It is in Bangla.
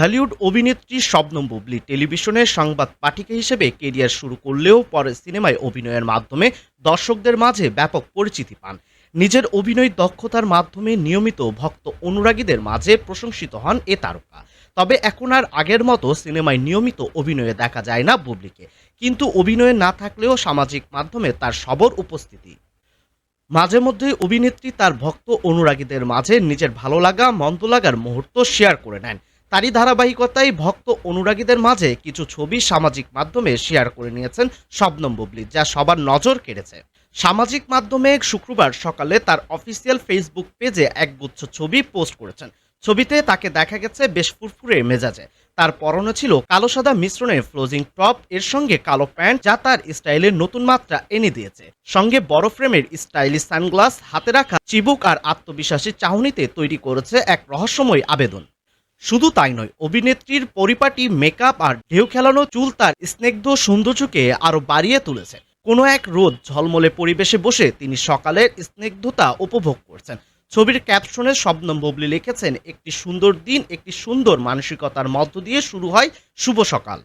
ঢালিউড অভিনেত্রী শবনম বুবলি টেলিভিশনের সংবাদ পাঠিকা হিসেবে কেরিয়ার শুরু করলেও পরে সিনেমায় অভিনয়ের মাধ্যমে দর্শকদের মাঝে ব্যাপক পরিচিতি পান। নিজের অভিনয় দক্ষতার মাধ্যমে নিয়মিত ভক্ত অনুরাগীদের মাঝে প্রশংসিত হন এ তারকা। তবে এখন আর আগের মতো সিনেমায় নিয়মিত অভিনয়ে দেখা যায় না বুবলিকে। কিন্তু অভিনয়ে না থাকলেও সামাজিক মাধ্যমে তার সবর উপস্থিতি। মাঝে মধ্যে অভিনেত্রী তার ভক্ত অনুরাগীদের মাঝে নিজের ভালো লাগা, মন্দ লাগার মুহূর্ত শেয়ার করে নেন। তারই ধারাবাহিকতায় ভক্ত অনুরাগীদের মাঝে কিছু ছবি সামাজিক মাধ্যমে শেয়ার করে নিয়েছেন শবনম বুবলি, যা সবার নজর কেড়েছে। সামাজিক মাধ্যমে শুক্রবার সকালে তার অফিসিয়াল ফেসবুক পেজে একগুচ্ছ ছবি পোস্ট করেছেন। ছবিতে তাকে দেখা গেছে বেশ ফুরফুরে মেজাজে। তার পরনে ছিল কালো সাদা মিশ্রণের ফ্লোজিং টপ, এর সঙ্গে কালো প্যান্ট, যা তার স্টাইলের নতুন মাত্রা এনে দিয়েছে। সঙ্গে বড় ফ্রেমের স্টাইলিশ সানগ্লাস, হাতে রাখা চিবুক আর আত্মবিশ্বাসী চাহনিতে তৈরি করেছে এক রহস্যময় আবেদন। শুধু তাই নয়, অভিনেত্রীর পরিপাটি মেকআপ আর ঢেউ খেলানো চুল তার স্নিগ্ধ সৌন্দর্যকে আরও বাড়িয়ে তুলেছে। কোনো এক রোদ ঝলমলে পরিবেশে বসে তিনি সকালের স্নিগ্ধতা উপভোগ করছেন। ছবির ক্যাপশনে শবনম ববলি লিখেছেন, একটি সুন্দর দিন, একটি সুন্দর মানসিকতার মধ্য দিয়ে শুরু হয়, শুভ সকাল।